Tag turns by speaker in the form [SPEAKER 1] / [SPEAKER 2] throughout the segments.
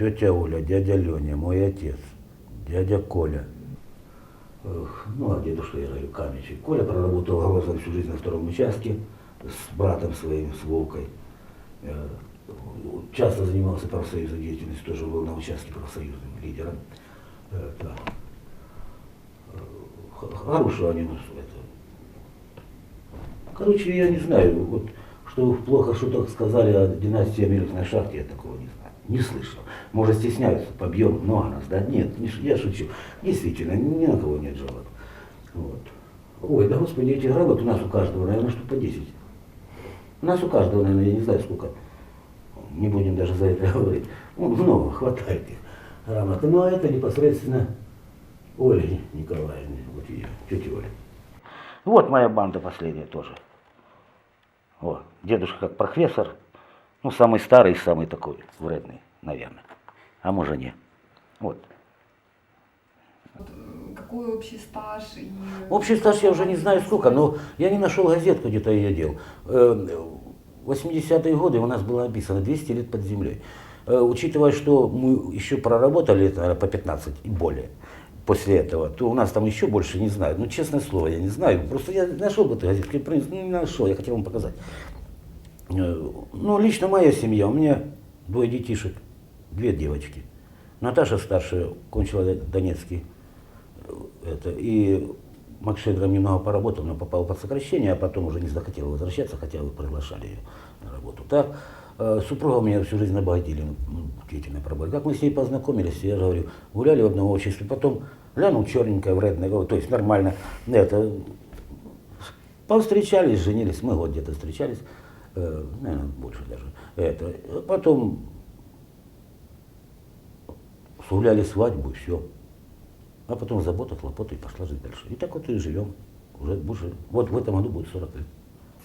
[SPEAKER 1] тетя Оля, дядя Леня, мой отец, дядя Коля. Ну, а дедушка, я говорю, Каменщик. Коля проработал Грозом всю жизнь на втором участке с братом своим, с Волкой. Э, Часто занимался профсоюзной деятельностью, тоже был на участке профсоюзным лидером. Это, э, хорошего они, это, Короче, я не знаю, вот, что плохо что-то сказали о династии Амелих на шахте, я такого не знаю. Не слышал. Может, стесняются, побьем много нас, да? Нет, не я шучу. Действительно, ни на кого нет жалоб. Вот. Ой, да господи, эти грамот у нас у каждого, наверное, штук по 10. У нас у каждого, наверное, я не знаю сколько. Не будем даже за это говорить. Ну, много, хватает их грамот. Но это непосредственно Оля Николаевна, вот ее, тетя Оля. Вот моя банда последняя тоже. Вот. Дедушка как профессор, ну, самый старый и самый такой вредный, наверное. А может, не. Вот.
[SPEAKER 2] Э, Какой общий стаж? И...
[SPEAKER 1] Общий стаж я уже не знаю сколько, но я не нашел газетку, где-то ее дел. Э, 80-е годы у нас было написано 200 лет под землей. Э, Учитывая, что мы еще проработали это, по 15 и более после этого, то у нас там еще больше не знаю. Ну, честное слово, я не знаю. Просто я нашел бы эту газетку, не нашел, я хотел вам показать. Э, Ну, лично моя семья, у меня двое детишек, две девочки. Наташа старшая кончила Донецкий э, это, и Макшедром немного поработал, но попал под сокращение, а потом уже не захотел возвращаться, хотя вы приглашали ее на работу. Так, э, супруга меня всю жизнь обогатили, ну, деятельная работа. Как мы с ней познакомились, я же говорю, гуляли в одном обществе, потом глянул черненькая, вредная, говорю, то есть нормально, это, повстречались, женились, мы год где-то встречались, наверное, больше даже. Это, потом сгуляли свадьбу, все. А потом забота, хлопоты и пошла жить дальше. И так вот и живем. Уже больше, вот в этом году будет 40 лет.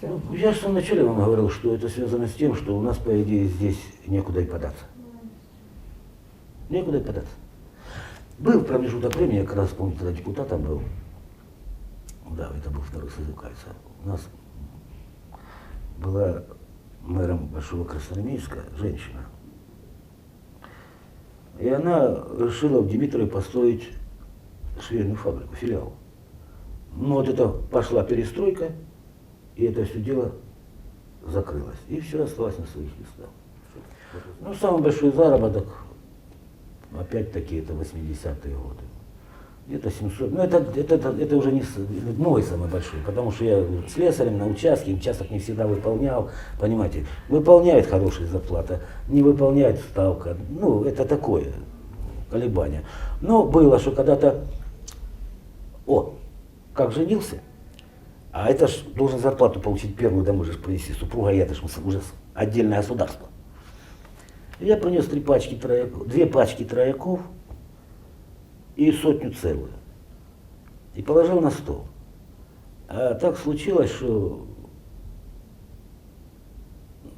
[SPEAKER 1] Ну, я же в самом начале вам говорил, что это связано с тем, что у нас, по идее, здесь некуда и податься. Некуда и податься. Был промежуток времени, я как раз помню, тогда депутатом был. Да, это был второй созыв, кажется. У нас была мэром Большого Красноармейска женщина. И она решила в Димитрове построить швейную фабрику, филиал. Ну вот это пошла перестройка, и это все дело закрылось. И все осталось на своих местах. Ну, самый большой заработок, опять-таки, это 80-е годы. Где-то 700. Ну, это, это, это, это уже не мой самый большой, потому что я слесарем на участке, участок не всегда выполнял, понимаете. Выполняет хорошая зарплата, не выполняет ставка. Ну, это такое колебание. Но было, что когда-то, о, как женился, а это ж должен зарплату получить первую домой же принести, супруга и это ж уже отдельное государство. Я принес три пачки трояков, две пачки трояков и сотню целую. И положил на стол. А так случилось, что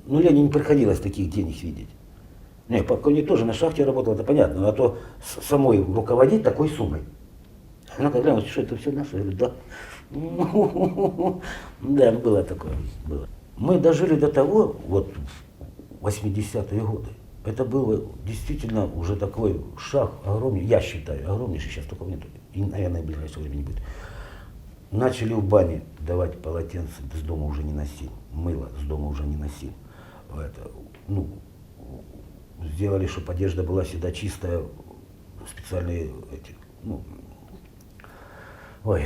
[SPEAKER 1] ну, Лене не приходилось таких денег видеть. Не, пока не тоже на шахте работал, это понятно, а то самой руководить такой суммой. Она когда глянула, что это все наше, я говорю, да. Да, было такое, было. Мы дожили до того, вот в 80-е годы, это было действительно уже такой шаг огромный, я считаю, огромнейший, сейчас такого нет, и, наверное, в ближайшее время не будет. Начали в бане давать полотенце, с дома уже не носил, мыло с дома уже не носил. Это, ну, сделали, чтобы одежда была всегда чистая, специальные эти, ну, ой,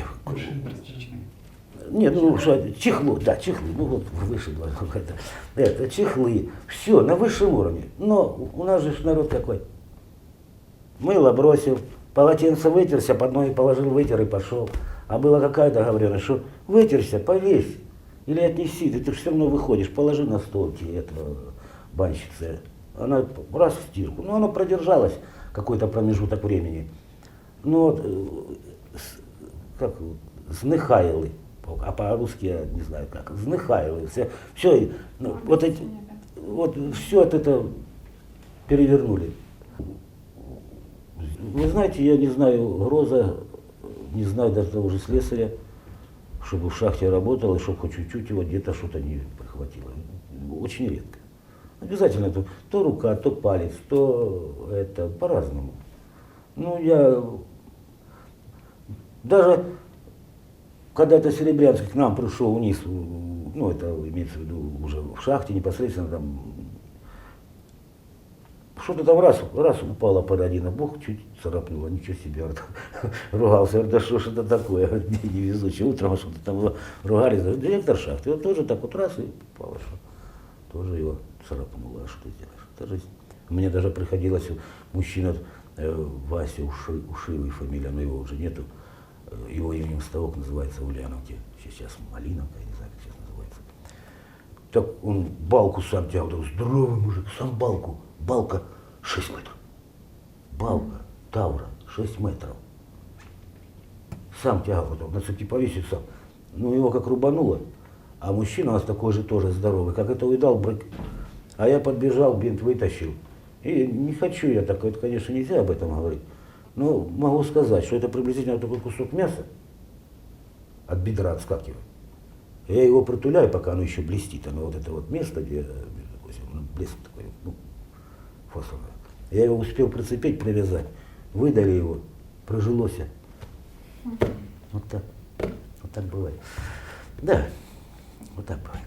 [SPEAKER 1] нет, ну что, чехлы, да, чехлы, ну вот выше два, это, это чехлы, все на высшем уровне. Но у нас же народ какой. Мыло бросил, полотенце вытерся, под ноги положил, вытер и пошел. А была какая договоренность, что вытерся, повесь или отнеси, ты, ты все равно выходишь, положи на стол тебе этого банщицы. Она раз в стирку. Ну, оно продержалось какой-то промежуток времени. Ну, вот, э, как, знехаяли, а по-русски я не знаю как, знехаяли, все, ну, вот эти, вот все это, это перевернули. Вы знаете, я не знаю Гроза, не знаю даже того же слесаря, чтобы в шахте работал, и чтобы хоть чуть-чуть его где-то что-то не прихватило. Очень редко. Обязательно то, то рука, то палец, то это по-разному. Ну, я даже когда это Серебрянский к нам пришел вниз, ну, это имеется в виду уже в шахте непосредственно там, что-то там раз, раз упала пародина, бог чуть царапнула, ничего себе, ругался, да что ж это такое, невезучий, утром что-то там ругались, директор шахты, он тоже так вот раз и упало, что тоже его царапнуло, а что делаешь, это. Мне даже приходилось, мужчина, э, Вася Уши, Ушивый фамилия, но его уже нету, его именем ставок называется в Ульяновке, сейчас Малиновка, я не знаю, как сейчас называется. Так он балку сам тягал, такой здоровый мужик, сам балку, балка 6 метров. Балка, Тавра, 6 метров. Сам тягал, потом на цепи повесит сам. Ну, его как рубануло. А мужчина у нас такой же тоже здоровый. Как это увидал, брык. А я подбежал, бинт вытащил. И не хочу я так, это, конечно, нельзя об этом говорить. Но могу сказать, что это приблизительно такой кусок мяса от бедра отскакивает. Я его протуляю, пока оно еще блестит. Оно вот это вот место, где ну, блеск такой, ну, фосфорный. Я его успел прицепить, привязать. Выдали его, прожилось. Вот так. Вот так бывает. Да, вот так бывает.